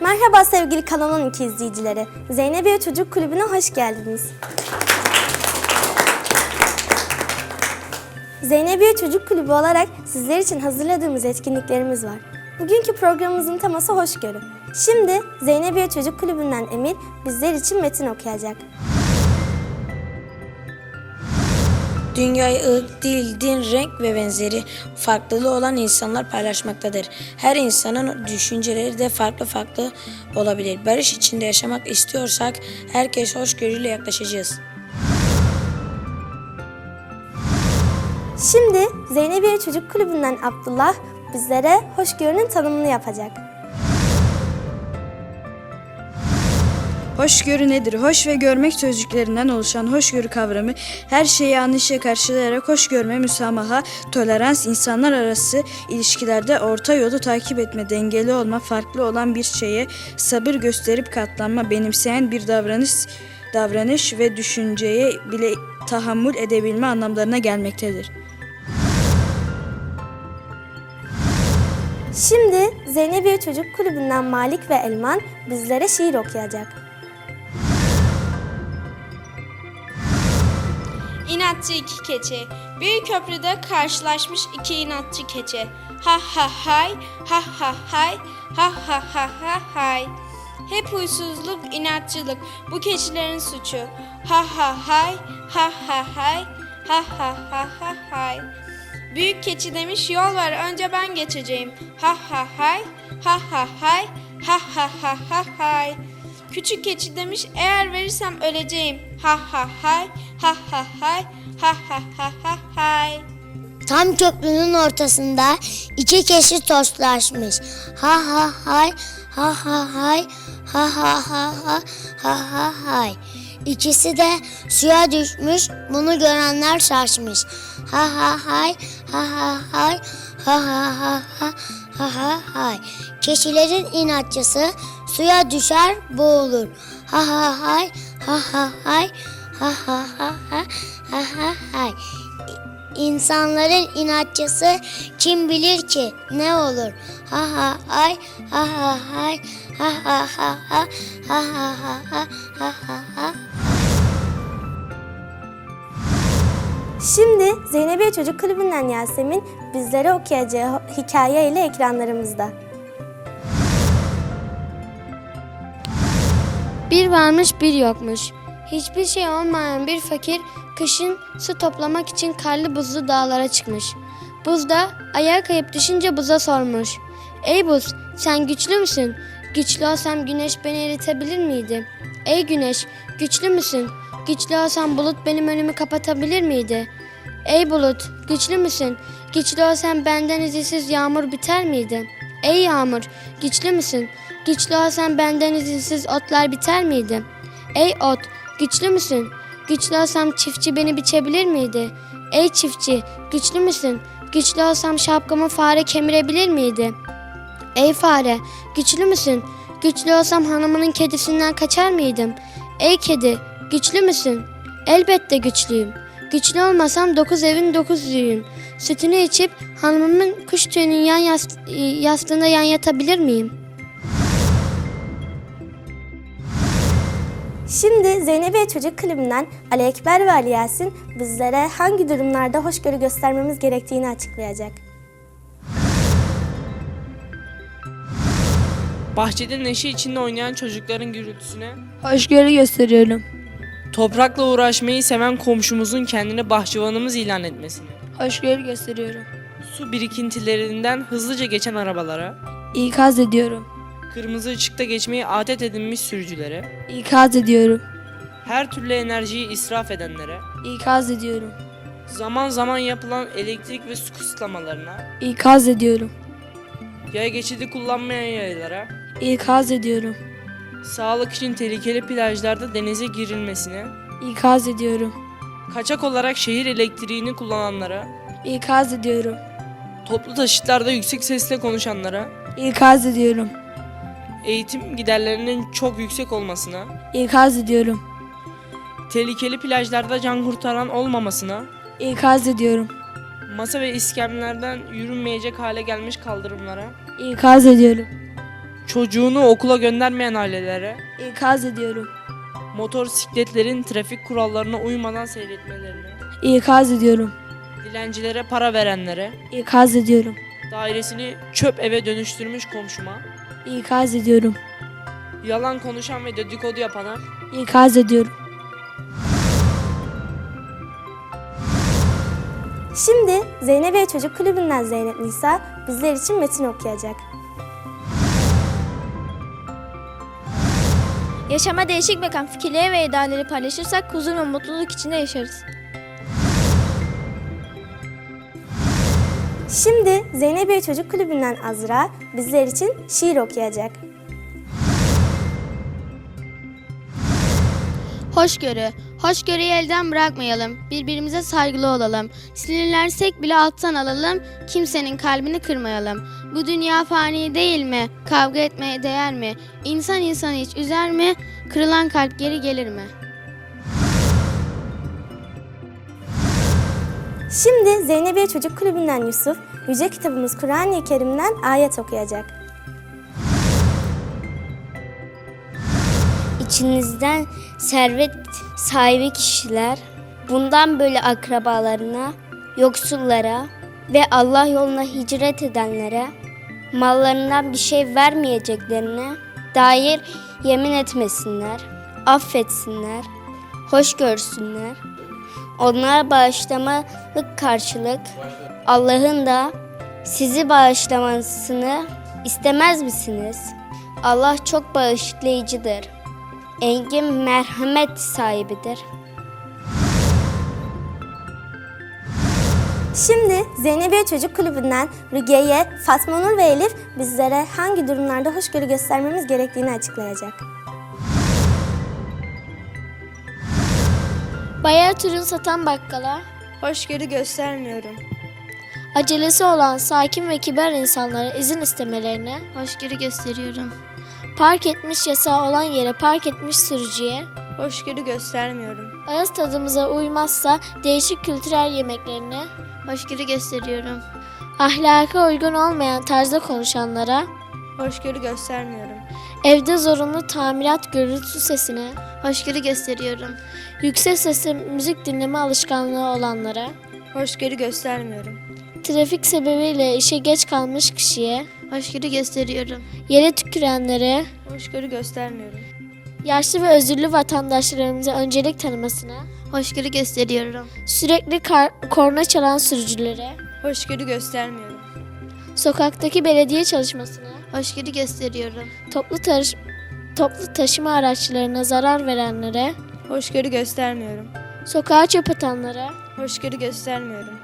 Merhaba sevgili Kanal 12 izleyicileri. Zeynebiye Çocuk Kulübü'ne hoş geldiniz. Zeynebiye Çocuk Kulübü olarak sizler için hazırladığımız etkinliklerimiz var. Bugünkü programımızın teması hoşgörü. Şimdi Zeynebiye Çocuk Kulübü'nden Emir bizler için metin okuyacak. Dünyayı ırk, dil, din, renk ve benzeri farklılığı olan insanlar paylaşmaktadır. Her insanın düşünceleri de farklı farklı olabilir. Barış içinde yaşamak istiyorsak herkes hoşgörüyle yaklaşacağız. Şimdi Zeynebiye Çocuk Kulübü'nden Abdullah bizlere hoşgörünün tanımını yapacak. Hoşgörü nedir? Hoş ve görmek sözcüklerinden oluşan hoşgörü kavramı her şeyi anlayışla karşılayarak hoş görme, müsamaha, tolerans, insanlar arası ilişkilerde orta yolu takip etme, dengeli olma, farklı olan bir şeye sabır gösterip katlanma, benimseyen bir davranış davranış ve düşünceye bile tahammül edebilme anlamlarına gelmektedir. Şimdi Zeynebiye Çocuk Kulübü'nden Malik ve Elman bizlere şiir okuyacak. İnatçı iki keçi. Büyük köprüde karşılaşmış iki inatçı keçi. Ha ha hay, ha ha hay, ha ha ha ha hay. Hep huysuzluk, inatçılık bu keçilerin suçu. Ha ha hay, ha ha hay, ha ha ha ha hay. Büyük keçi demiş yol var önce ben geçeceğim. Ha ha hay, ha ha hay, ha ha ha ha hay. Küçük keçi demiş eğer verirsem öleceğim. Ha ha hay, ha ha hay, ha ha ha ha. Tam köprünün ortasında iki keçi tostlaşmış. Ha ha hay, ha ha hay, ha ha ha ha, ha ha hay. İkisi de suya düşmüş, bunu görenler şaşmış. Ha ha hay, ha ha hay, ha ha ha ha, ha ha hay. Keçilerin inatçısı suya düşer, boğulur. Ha ha hay, ha ha hay, ha ha ha ha, ha ha hay. İnsanların inatçısı kim bilir ki ne olur? Ha ha ay ha ha hay ha ha ha ha ha ha ha ha ha ha ha Şimdi Zeynebiye Çocuk Kulübü'nden Yasemin bizlere okuyacağı hikaye ile ekranlarımızda. Bir varmış bir yokmuş. Hiçbir şey olmayan bir fakir kışın su toplamak için karlı buzlu dağlara çıkmış. Buzda ayağa kayıp düşünce buza sormuş. Ey buz sen güçlü müsün? Güçlü olsam güneş beni eritebilir miydi? Ey güneş güçlü müsün? Güçlü olsam bulut benim önümü kapatabilir miydi? Ey bulut güçlü müsün? Güçlü olsam benden izinsiz yağmur biter miydi? Ey yağmur güçlü müsün? Güçlü olsam benden izinsiz otlar biter miydi? Ey ot güçlü müsün? Güçlü olsam çiftçi beni biçebilir miydi? Ey çiftçi güçlü müsün? Güçlü olsam şapkamı fare kemirebilir miydi? Ey fare, güçlü müsün? Güçlü olsam hanımının kedisinden kaçar mıydım? Ey kedi, güçlü müsün? Elbette güçlüyüm. Güçlü olmasam dokuz evin dokuzluyum. Sütünü içip hanımımın kuş tüyünün yan yast- yastığında yan yatabilir miyim? Şimdi Zeynebiye Çocuk Kulübü'nden Ali Ekber ve Ali Yasin bizlere hangi durumlarda hoşgörü göstermemiz gerektiğini açıklayacak. Bahçede neşe içinde oynayan çocukların gürültüsüne, Hoşgörü gösteriyorum. toprakla uğraşmayı seven komşumuzun kendine bahçıvanımız ilan etmesini, Hoşgörü gösteriyorum. su birikintilerinden hızlıca geçen arabalara, İkaz ediyorum. Kırmızı ışıkta geçmeyi adet edinmiş sürücülere, İkaz ediyorum. her türlü enerjiyi israf edenlere, İkaz ediyorum. zaman zaman yapılan elektrik ve su kısıtlamalarına, İkaz ediyorum. yaya geçidi kullanmayan yayalara, İkaz ediyorum. sağlık için tehlikeli plajlarda denize girilmesine, İkaz ediyorum. kaçak olarak şehir elektriğini kullananlara, İkaz ediyorum. toplu taşıtlarda yüksek sesle konuşanlara, İkaz ediyorum. Eğitim giderlerinin çok yüksek olmasına, İkaz ediyorum. tehlikeli plajlarda can kurtaran olmamasına, İkaz ediyorum. masa ve iskemlerden yürünmeyecek hale gelmiş kaldırımlara, İkaz ediyorum. çocuğunu okula göndermeyen ailelere, İkaz ediyorum. motosikletlerin trafik kurallarına uymadan seyretmelerine, İkaz ediyorum. dilencilere para verenlere, İkaz ediyorum. dairesini çöp eve dönüştürmüş komşuma, İkaz ediyorum. yalan konuşan ve dedikodu yapana, İkaz ediyorum. Şimdi Zeynebiye Çocuk Kulübü'nden Zeynep Nisa bizler için metin okuyacak. Yaşama değişik bakan fikirleri ve idealleri paylaşırsak huzur ve mutluluk içinde yaşarız. Şimdi Zeynebiye Çocuk Kulübü'nden Azra bizler için şiir okuyacak. Hoşgörü. Hoşgörüyü elden bırakmayalım. Birbirimize saygılı olalım. Sinirlensek bile alttan alalım. Kimsenin kalbini kırmayalım. Bu dünya fani değil mi? Kavga etmeye değer mi? İnsan insanı hiç üzer mi? Kırılan kalp geri gelir mi? Şimdi Zeynebiye Çocuk Kulübü'nden Yusuf, Yüce Kitabımız Kur'an-ı Kerim'den ayet okuyacak. İçinizden servet sahibi kişiler bundan böyle akrabalarına, yoksullara ve Allah yoluna hicret edenlere mallarından bir şey vermeyeceklerine dair yemin etmesinler, affetsinler, hoş görsünler. Onlara bağışlamalık karşılık Allah'ın da sizi bağışlamasını istemez misiniz? Allah çok bağışlayıcıdır engin merhamet sahibidir. Şimdi Zeynebiye Çocuk Kulübü'nden Rukiye, Fatma Nur ve Elif bizlere hangi durumlarda hoşgörü göstermemiz gerektiğini açıklayacak. Bayağı ürün satan bakkala, Hoşgörü göstermiyorum. acelesi olan sakin ve kibar insanlara izin istemelerine hoşgörü gösteriyorum. Park etmiş yasağı olan yere park etmiş sürücüye, Hoşgörü göstermiyorum. ağız tadımıza uymazsa değişik kültürel yemeklerine hoşgörü gösteriyorum. Ahlaka uygun olmayan tarzda konuşanlara, Hoşgörü göstermiyorum. Evde zorunlu tamirat gürültü sesine hoşgörü gösteriyorum. Yüksek sesle müzik dinleme alışkanlığı olanlara, Hoşgörü göstermiyorum. Trafik sebebiyle işe geç kalmış kişiye hoşgörü gösteriyorum. Yere tükürenlere, Hoşgörü göstermiyorum. yaşlı ve özürlü vatandaşlarımıza öncelik tanımasına hoşgörü gösteriyorum. Sürekli kar- korna çalan sürücülere, Hoşgörü göstermiyorum. sokaktaki belediye çalışmasına hoşgörü gösteriyorum. Toplu taş- toplu taşıma araçlarına zarar verenlere, Hoşgörü göstermiyorum. sokağa çöp atanlara, Hoşgörü göstermiyorum.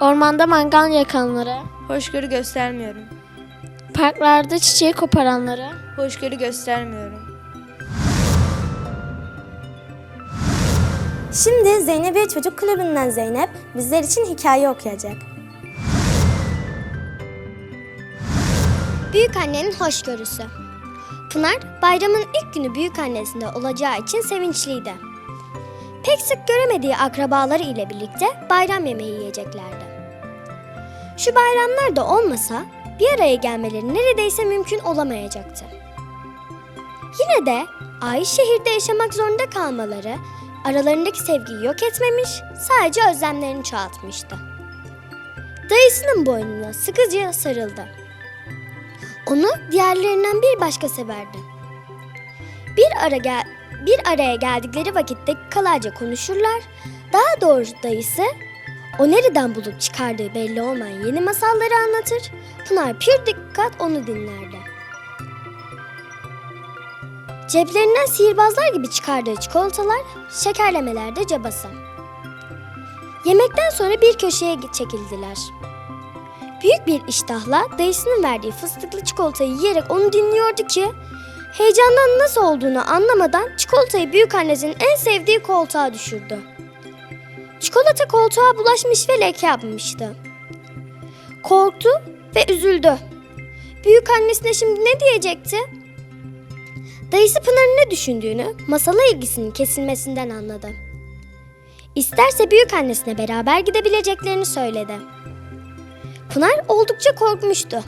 ormanda mangal yakanlara, Hoşgörü göstermiyorum. parklarda çiçeği koparanlara, Hoşgörü göstermiyorum. Şimdi Zeynebiye Çocuk Kulübü'nden Zeynep bizler için hikaye okuyacak. Büyük annenin hoşgörüsü. Pınar bayramın ilk günü büyük annesinde olacağı için sevinçliydi. Pek sık göremediği akrabaları ile birlikte bayram yemeği yiyeceklerdi. Şu bayramlar da olmasa bir araya gelmeleri neredeyse mümkün olamayacaktı. Yine de ait şehirde yaşamak zorunda kalmaları aralarındaki sevgiyi yok etmemiş, sadece özlemlerini çoğaltmıştı. Dayısının boynuna sıkıca sarıldı. Onu diğerlerinden bir başka severdi. Bir ara gel bir araya geldikleri vakitte kalarca konuşurlar. Daha doğrusu dayısı o nereden bulup çıkardığı belli olmayan yeni masalları anlatır. Pınar pür dikkat onu dinlerdi. Ceplerinden sihirbazlar gibi çıkardığı çikolatalar, şekerlemeler de cabası. Yemekten sonra bir köşeye çekildiler. Büyük bir iştahla dayısının verdiği fıstıklı çikolatayı yiyerek onu dinliyordu ki heyecandan nasıl olduğunu anlamadan çikolatayı büyük annesinin en sevdiği koltuğa düşürdü. Çikolata koltuğa bulaşmış ve leke yapmıştı. Korktu ve üzüldü. Büyük annesine şimdi ne diyecekti? Dayısı Pınar'ın ne düşündüğünü, masala ilgisinin kesilmesinden anladı. İsterse büyük annesine beraber gidebileceklerini söyledi. Pınar oldukça korkmuştu.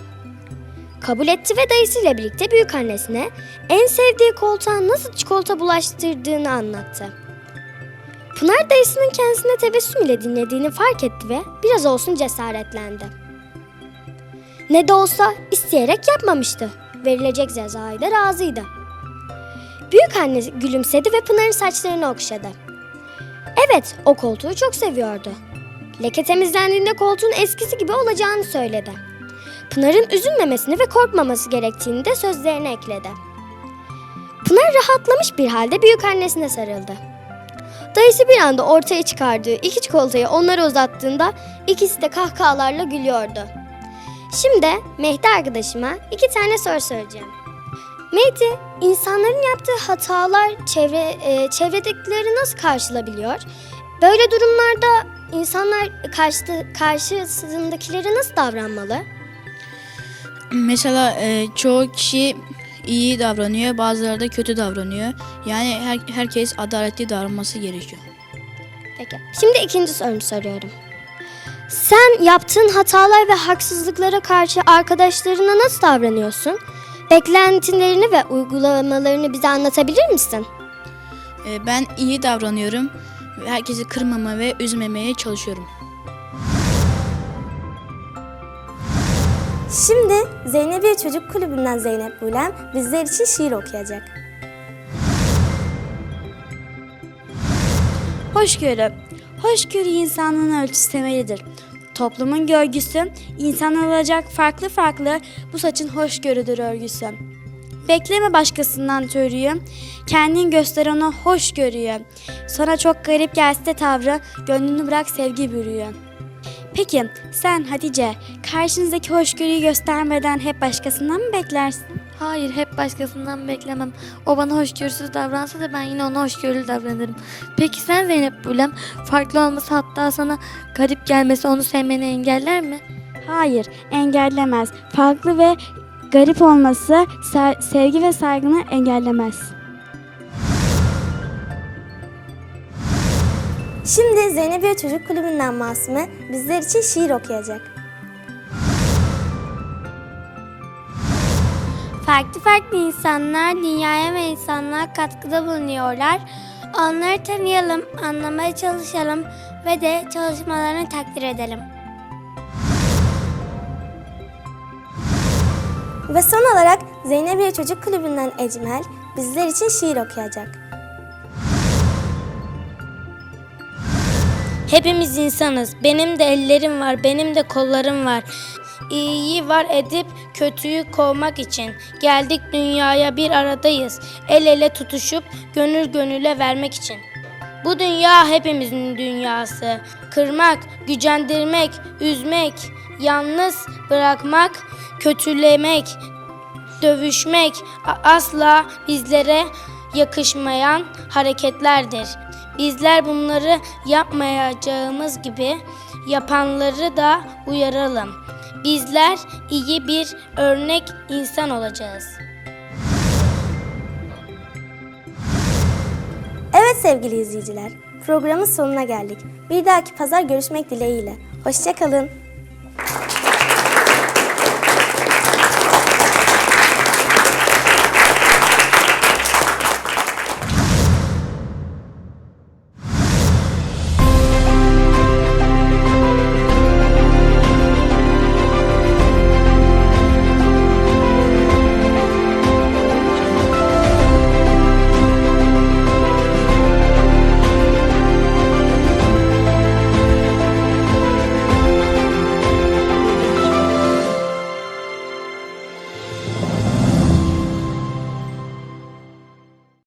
Kabul etti ve dayısıyla birlikte büyük annesine en sevdiği koltuğa nasıl çikolata bulaştırdığını anlattı. Pınar dayısının kendisine tebessüm ile dinlediğini fark etti ve biraz olsun cesaretlendi. Ne de olsa isteyerek yapmamıştı. Verilecek cezayı da razıydı. Büyük anne gülümsedi ve Pınar'ın saçlarını okşadı. Evet, o koltuğu çok seviyordu. Leke temizlendiğinde koltuğun eskisi gibi olacağını söyledi. Pınar'ın üzülmemesini ve korkmaması gerektiğini de sözlerine ekledi. Pınar rahatlamış bir halde büyük annesine sarıldı. Dayısı bir anda ortaya çıkardığı iki çikolatayı onlara uzattığında ikisi de kahkahalarla gülüyordu. Şimdi Mehdi arkadaşıma iki tane soru soracağım. Mehdi, insanların yaptığı hatalar çevre e, çevredekileri nasıl karşılabiliyor? Böyle durumlarda insanlar karşı karşısındakileri nasıl davranmalı? Mesela e, çoğu kişi iyi davranıyor, bazıları da kötü davranıyor. Yani her, herkes adaletli davranması gerekiyor. Peki. Şimdi ikinci sorumu soruyorum. Sen yaptığın hatalar ve haksızlıklara karşı arkadaşlarına nasıl davranıyorsun? Beklentilerini ve uygulamalarını bize anlatabilir misin? E, ben iyi davranıyorum. Herkesi kırmama ve üzmemeye çalışıyorum. Şimdi Zeynebiye Çocuk Kulübü'nden Zeynep Bulem bizler için şiir okuyacak. Hoşgörü. Hoşgörü insanlığın ölçüsü temelidir. Toplumun görgüsü, insan olacak farklı farklı bu saçın hoşgörüdür örgüsü. Bekleme başkasından törüyü, kendin göster ona hoşgörüyü. Sana çok garip gelse de tavrı, gönlünü bırak sevgi bürüyü. Peki sen Hatice, karşınızdaki hoşgörüyü göstermeden hep başkasından mı beklersin? Hayır hep başkasından beklemem. O bana hoşgörüsüz davransa da ben yine ona hoşgörülü davranırım. Peki sen Zeynep Bulem farklı olması hatta sana garip gelmesi onu sevmeni engeller mi? Hayır, engellemez. Farklı ve garip olması se- sevgi ve saygını engellemez. Şimdi Zeynebiye Çocuk Kulübü'nden Masume bizler için şiir okuyacak. Farklı farklı insanlar dünyaya ve insanlığa katkıda bulunuyorlar. Onları tanıyalım, anlamaya çalışalım ve de çalışmalarını takdir edelim. Ve son olarak Zeynebiye Çocuk Kulübü'nden Ecmel bizler için şiir okuyacak. Hepimiz insanız. Benim de ellerim var, benim de kollarım var. İyiyi var edip kötüyü kovmak için. Geldik dünyaya bir aradayız. El ele tutuşup gönül gönüle vermek için. Bu dünya hepimizin dünyası. Kırmak, gücendirmek, üzmek, yalnız bırakmak, kötülemek, dövüşmek asla bizlere yakışmayan hareketlerdir. Bizler bunları yapmayacağımız gibi yapanları da uyaralım. Bizler iyi bir örnek insan olacağız. Evet sevgili izleyiciler, programın sonuna geldik. Bir dahaki pazar görüşmek dileğiyle. Hoşçakalın.